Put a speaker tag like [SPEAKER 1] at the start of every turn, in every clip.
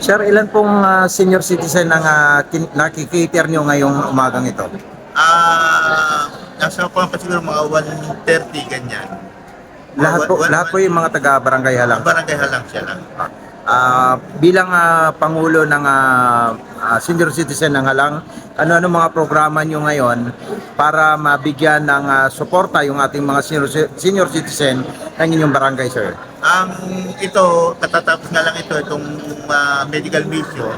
[SPEAKER 1] Sir, ilan pong ah, senior citizen ang uh, nakikater nyo ngayong umagang ito?
[SPEAKER 2] Ah, nasa ko pa siguro mga 130 ganyan.
[SPEAKER 1] Lahat po,
[SPEAKER 2] One- one-
[SPEAKER 1] lahat po yung mga taga-barangay halang.
[SPEAKER 2] Barangay halang siya lang.
[SPEAKER 1] Ah, bilang ah, Pangulo ng ah, ah, senior citizen ng Halang, ano-ano mga programa nyo ngayon para mabigyan ng ah, suporta yung ating mga senior, senior citizen ng inyong barangay, sir?
[SPEAKER 2] Ang ito, katatapos nga lang ito, itong ah, medical mission.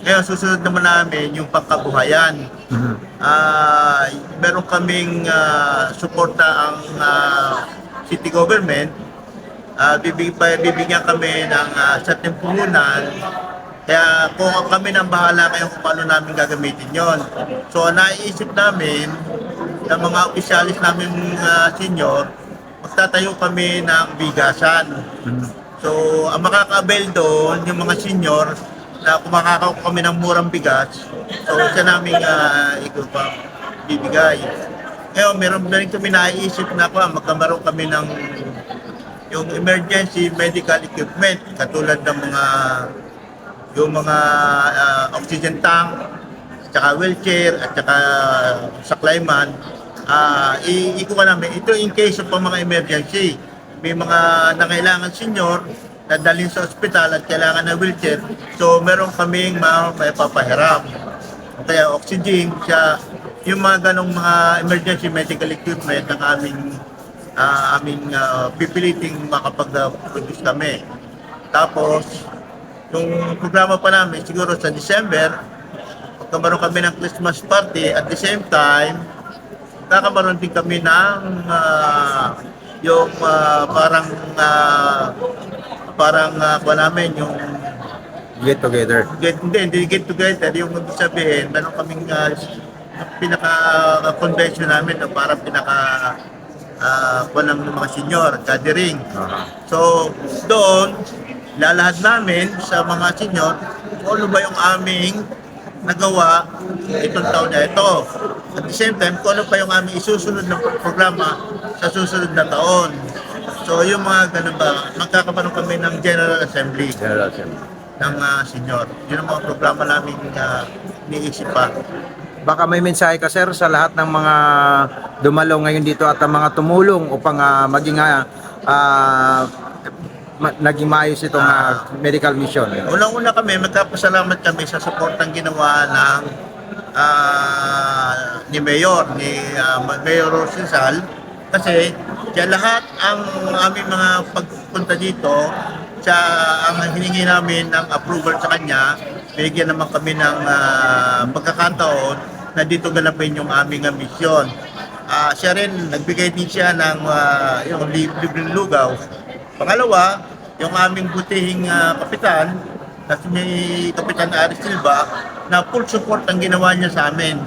[SPEAKER 2] Ngayon, susunod naman namin yung pangkabuhayan.
[SPEAKER 1] Mhm.
[SPEAKER 2] Ah, meron kaming ah, suporta ang ah, city government. Ah, bibig, bibigyan kami ng uh, sa tempunan. Kaya kung kami nang bahala kayo kung paano namin gagamitin yon. So naiisip namin ng mga opisyalis namin ah, senior, magtatayo kami ng bigasan. So, ang makaka-avail doon, yung mga senior, na kumakakaw kami ng murang bigas, so siya namin uh, pa bibigay. Ngayon, meron na rin kami naiisip na pa, magkamaroon kami ng yung emergency medical equipment, katulad ng mga yung mga ah, oxygen tank, tsaka wheelchair, at tsaka saklayman, ah iikuha namin. Ito in case of mga emergency. May mga nangailangan senior na dalhin sa ospital at kailangan ng wheelchair. So, meron kaming mga. O kaya oxygen, siya, yung mga ganong mga emergency medical equipment ng aming ah, aming ah, pipiliting makapag-produce kami. Tapos, yung programa pa namin, siguro sa December, magkamaroon kami ng Christmas party at the same time, kakabaroon din kami ng ah, yung ah, parang uh, parang uh, namin yung
[SPEAKER 1] Get together.
[SPEAKER 2] get hindi hindi get together yung ibig sabihin meron kaming uh, pinaka convention namin na parang pinaka uh, ng mga senior gathering
[SPEAKER 1] Aha.
[SPEAKER 2] So, doon, lalahad namin sa mga senior kung ano ba yung aming nagawa itong taon na ito. At the same time, kung ano pa yung aming isusunod na programa sa susunod na taon. So, yung mga ganun ba, magkakaroon kami ng General Assembly
[SPEAKER 1] General Assembly.
[SPEAKER 2] ng ah, senior. Yun ang mga programa namin uh, niisip pa.
[SPEAKER 1] Baka may mensahe ka sir sa lahat ng mga dumalo ngayon dito at ang mga tumulong upang ah, maging ah, ah, ma- naging maayos itong ah, medical mission.
[SPEAKER 2] Unang-una kami, magkapasalamat kami sa suportang ginawa ng ah, ni Mayor, ni ah, Mayor Rosensal. Kasi siya lahat ang aming mga pagpunta dito, siya ang hiningi namin ng approval sa kanya. Bigyan naman kami ng ah, pagkakataon na dito ganapin yung aming misyon. Ah, siya rin, nagbigay din siya ng ah, yung lib- libreng lugaw. Pangalawa, yung aming butihing ah, kapitan, na si Kapitan Aris Silva, na full support ang ginawa niya sa amin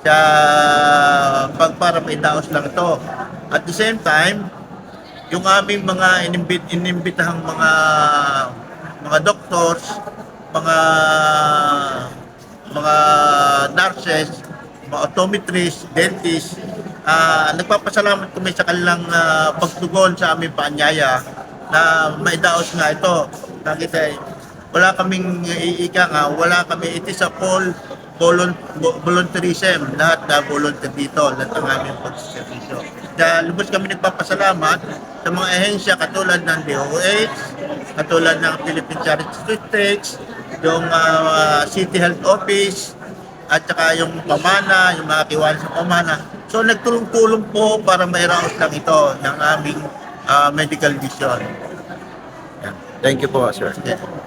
[SPEAKER 2] sa pag para lang ito. At the same time, yung aming mga inimbit inimbitahang mga mga doctors, mga mga nurses, mga optometrists, dentists, ah nagpapasalamat kami sa kanilang ah, pagtugon sa aming paanyaya na maidaos nga ito. Nakita, wala kaming iika nga, wala kami, it is a vo- volunteerism, lahat na volunteer dito, lahat ng aming pagsiservisyo. Kaya lubos kami nagpapasalamat sa mga ehensya katulad ng DOH, katulad ng Philippine Charity Statistics, yung ah, City Health Office, at saka yung pamana, yung mga kiwala sa pamana. So nagtulong-tulong po para mairaos lang ito ng aming ah, medical vision.
[SPEAKER 1] Thank you po sir.
[SPEAKER 2] Okay.